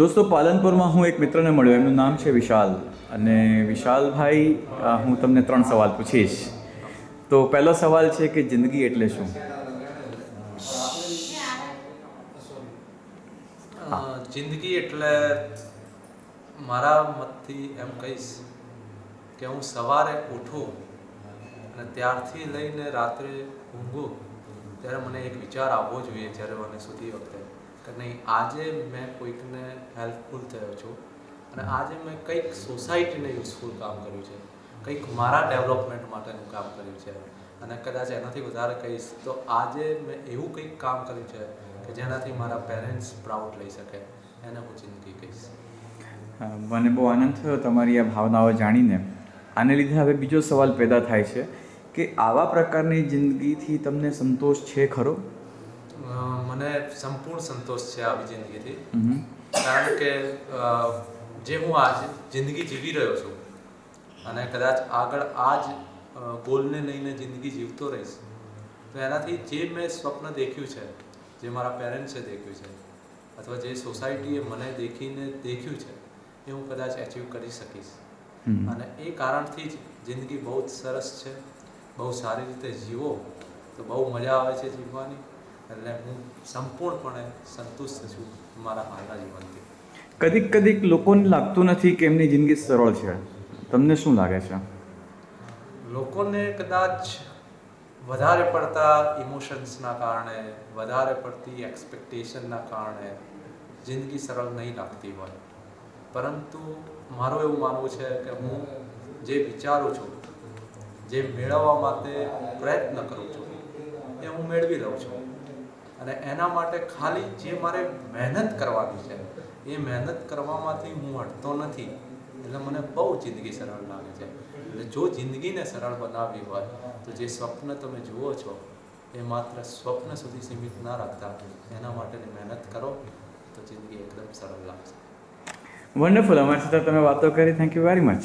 દોસ્તો, પાલનપુરમાં હું એક મિત્રને મળ્યો. એમનું નામ છે વિશાલ. અને વિશાલભાઈ હું તમને ત્રણ સવાલ પૂછીશ. તો પહેલો સવાલ છે કે જિંદગી એટલે શું? જિંદગી એટલે મારા મતથી એમ કહીશ કે હું સવારે ઉઠું અને ત્યારથી લઈને રાત્રે ઊંઘું, ત્યારે મને એક વિચાર આવવો જોઈએ જ્યારે મને સૂતી વખતે. કે નહીં, આજે મેં કોઈકને હેલ્પફુલ થયો છું અને આજે મેં કંઈક સોસાયટીને યુઝફુલ કામ કર્યું છે. કંઈક મારા ડેવલપમેન્ટ માટેનું કામ કર્યું છે. અને કદાચ એનાથી વધારે કહીશ, તો આજે મેં એવું કંઈક કામ કર્યું છે કે જેનાથી મારા પેરેન્ટ્સ પ્રાઉડ લઈ શકે. એને હું જિંદગી કહીશ. મને બહુ આનંદ થયો તમારી આ ભાવનાઓ જાણીને. આને લીધે હવે બીજો સવાલ પેદા થાય છે કે આવા પ્રકારની જિંદગીથી તમને સંતોષ છે ખરો? મને સંપૂર્ણ સંતોષ છે આવી જિંદગીથી. કારણ કે જે હું આજ જિંદગી જીવી રહ્યો છું અને કદાચ આગળ આ જ ગોલને લઈને જિંદગી જીવતો રહીશ તો એનાથી જે મેં સ્વપ્ન દેખ્યું છે જે મારા પેરેન્ટ્સે દેખ્યું છે અથવા જે સોસાયટીએ મને દેખીને દેખ્યું છે એ હું કદાચ એચીવ કરી શકીશ. અને એ કારણથી જ જિંદગી બહુ જ સરસ છે બહુ સારી રીતે જીવો તો બહુ મજા આવે છે જીવવાની. એટલે હું સંપૂર્ણપણે સંતુષ્ટ છું મારા હાલના જીવનથી. કદીક કદીક લોકોને લાગતું નથી કે એમની જિંદગી સરળ છે. તમને શું લાગે છે? લોકોને કદાચ વધારે પડતા ઇમોશન્સના કારણે વધારે પડતી એક્સપેક્ટેશનના કારણે જિંદગી સરળ નહીં લાગતી હોય. પરંતુ મારું એવું માનવું છે કે હું જે વિચારું છું જે મેળવવા માટે પ્રયત્ન કરું છું એ હું મેળવી લઉં છું. અને એના માટે ખાલી જે મારે મહેનત કરવાની છે એ મહેનત કરવામાંથી હું હટતો નથી. એટલે મને બહુ જિંદગી સરળ લાગે છે. એટલે જો જિંદગીને સરળ બનાવવી હોય તો જે સ્વપ્ન તમે જુઓ છો એ માત્ર સ્વપ્ન સુધી સીમિત ના રાખતા. એના માટેની મહેનત કરો તો જિંદગી એકદમ સરળ લાગશે. વન્ડરફુલ અમારી સાથે તમે વાતો કરી. Thank you very much